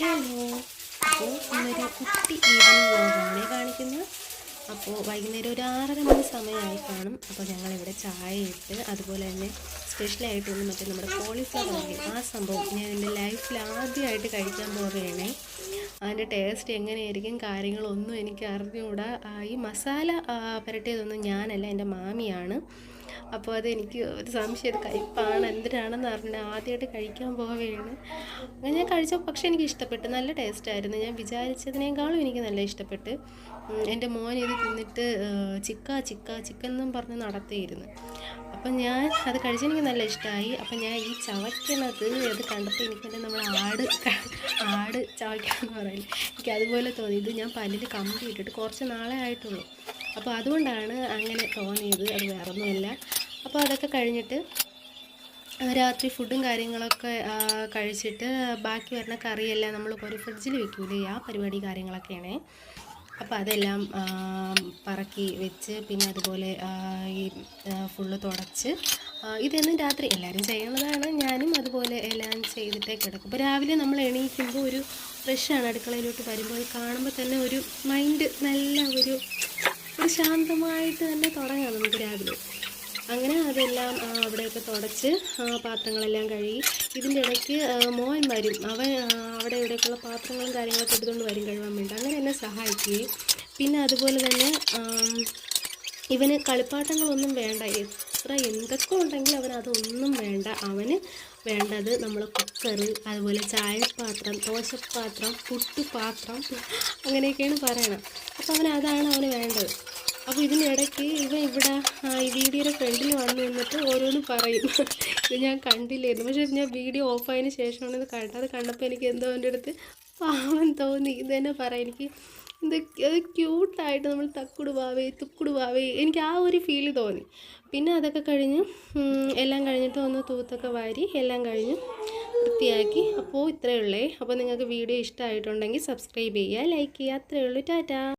Hello. അപ്പോൾ ഇന്നൊരു കുട്ടി ഈവനിങ് വ്ലോഗാണ് കാണിക്കുന്നത്. അപ്പോൾ വൈകുന്നേരം ഒരു ആറര മണി സമയമായി കാണും. അപ്പോൾ ഞങ്ങളിവിടെ ചായ ഇട്ട് അതുപോലെ തന്നെ സ്പെഷ്യലായിട്ടൊന്ന് മറ്റേ നമ്മുടെ കോളിഫ്ലവർ ഇല്ലേ ആ സംഭവം ഞാൻ എന്റെ ലൈഫിൽ ആദ്യമായിട്ട് കഴിക്കാൻ പോവുകയാണ്. അതിന്റെ ടേസ്റ്റ് എങ്ങനെയായിരിക്കും കാര്യങ്ങളൊന്നും എനിക്ക് അറിഞ്ഞുകൂടാ ഈ മസാല പുരട്ടിയതൊന്നും ഞാനല്ല എന്റെ മാമിയാണ്. അപ്പോൾ അതെനിക്ക് ഒരു സംശയം ഇത് കയ്പ്പാണ് എന്തിനാണെന്ന് അറിഞ്ഞില്ല ആദ്യമായിട്ട് കഴിക്കാൻ പോവുകയാണ്. അങ്ങനെ ഞാൻ കഴിച്ചപ്പോൾ പക്ഷേ എനിക്ക് ഇഷ്ടപ്പെട്ടു നല്ല ടേസ്റ്റായിരുന്നു ഞാൻ വിചാരിച്ചതിനേക്കാളും എനിക്ക് നല്ല ഇഷ്ടപ്പെട്ട്. എന്റെ മോൻ ഇത് തിന്നിട്ട് ചിക്ക ചിക്ക ചിക്കൻ എന്നും പറഞ്ഞ് നടത്തിയിരുന്നു. അപ്പം ഞാൻ അത് കഴിച്ചെനിക്ക് നല്ല ഇഷ്ടമായി. അപ്പം ഞാൻ ഈ ചവയ്ക്കുന്നത് അത് കണ്ടപ്പോൾ എനിക്ക് തന്നെ നമ്മൾ ആട് ആട് ചവയ്ക്കാന്ന് പറയില്ല എനിക്ക് അതുപോലെ തോന്നി. ഇത് ഞാൻ പല്ലിൽ കമ്പി ഇട്ടിട്ട് കുറച്ച് നാളെ ആയിട്ടുള്ളൂ. അപ്പോൾ അതുകൊണ്ടാണ് അങ്ങനെ തോന്നിയത്. അത് വേറൊന്നുമല്ല. അപ്പോൾ അതൊക്കെ കഴിഞ്ഞിട്ട് രാത്രി ഫുഡും കാര്യങ്ങളൊക്കെ കഴിച്ചിട്ട് ബാക്കി വരുന്ന കറിയെല്ലാം നമ്മൾ ഒരു ഫ്രിഡ്ജിൽ വെക്കൂലേ ആ പരിപാടി കാര്യങ്ങളൊക്കെയാണേ. അപ്പോൾ അതെല്ലാം പറക്കി വെച്ച് പിന്നെ അതുപോലെ ഈ ഫുള്ള് തുടച്ച് ഇതെന്നും രാത്രി എല്ലാവരും ചെയ്യുന്നതാണ്. ഞാനും അതുപോലെ എല്ലാം ചെയ്തിട്ടേ കിടക്കും. അപ്പോൾ രാവിലെ നമ്മൾ എണീക്കുമ്പോൾ ഒരു ഫ്രഷാണ് അടുക്കളയിലോട്ട് വരുമ്പോൾ കാണുമ്പോൾ തന്നെ ഒരു മൈൻഡ് നല്ല ഒരു ഒരു ശാന്തമായിട്ട് തന്നെ തുടങ്ങാം നമുക്ക് രാവിലെ. അങ്ങനെ അതെല്ലാം അവിടെയൊക്കെ തുടച്ച് പാത്രങ്ങളെല്ലാം കഴുകി ഇതിന്റെ ഇടയ്ക്ക് മോൻ വരും. അവൻ അവിടെ ഇവിടെയൊക്കെയുള്ള പാത്രങ്ങളും കാര്യങ്ങളൊക്കെ എടുത്തുകൊണ്ട് വരും കഴുകാൻ വേണ്ടി. അങ്ങനെ എന്നെ സഹായിക്കുകയും. പിന്നെ അതുപോലെ തന്നെ ഇവന് കളിപ്പാട്ടങ്ങളൊന്നും വേണ്ട. എത്ര എന്തൊക്കെ ഉണ്ടെങ്കിൽ അവൻ അതൊന്നും വേണ്ട. അവന് വേണ്ടത് നമ്മൾ കുക്കർ അതുപോലെ ചായപാത്രം ദോശപാത്രം പുട്ടുപാത്രം അങ്ങനെയൊക്കെയാണ് പറയണം. അപ്പോൾ അവൻ അതാണ് അവന് വേണ്ടത്. അപ്പോൾ ഇതിനിടയ്ക്ക് ഇവ ഇവിടെ ഈ വീഡിയോയുടെ ഫ്രണ്ടിൽ വന്നു നിന്നിട്ട് ഓരോന്ന് പറയും. ഇത് ഞാൻ കണ്ടില്ലായിരുന്നു. പക്ഷേ ഞാൻ വീഡിയോ ഓഫായതിന് ശേഷമാണ് ഇത് കണ്ടത്. കണ്ടപ്പോൾ എനിക്ക് എന്തോ എന്റെ അടുത്ത് പാവം തോന്നി. ഇത് തന്നെ പറയാം. എനിക്ക് ഇത് അത് ക്യൂട്ടായിട്ട് നമ്മൾ തക്കുട് വാവേ തുക്കുട് വാവേ എനിക്ക് ആ ഒരു ഫീൽ തോന്നി. പിന്നെ അതൊക്കെ കഴിഞ്ഞ് എല്ലാം കഴിഞ്ഞിട്ട് ഒന്ന് തൂത്തൊക്കെ വാരി എല്ലാം കഴിഞ്ഞ് വൃത്തിയാക്കി. അപ്പോൾ ഇത്രയേ ഉള്ളേ. അപ്പോൾ നിങ്ങൾക്ക് വീഡിയോ ഇഷ്ടമായിട്ടുണ്ടെങ്കിൽ സബ്സ്ക്രൈബ് ചെയ്യുക ലൈക്ക് ചെയ്യുക. അത്രയേ ഉള്ളൂ. ടാറ്റാ.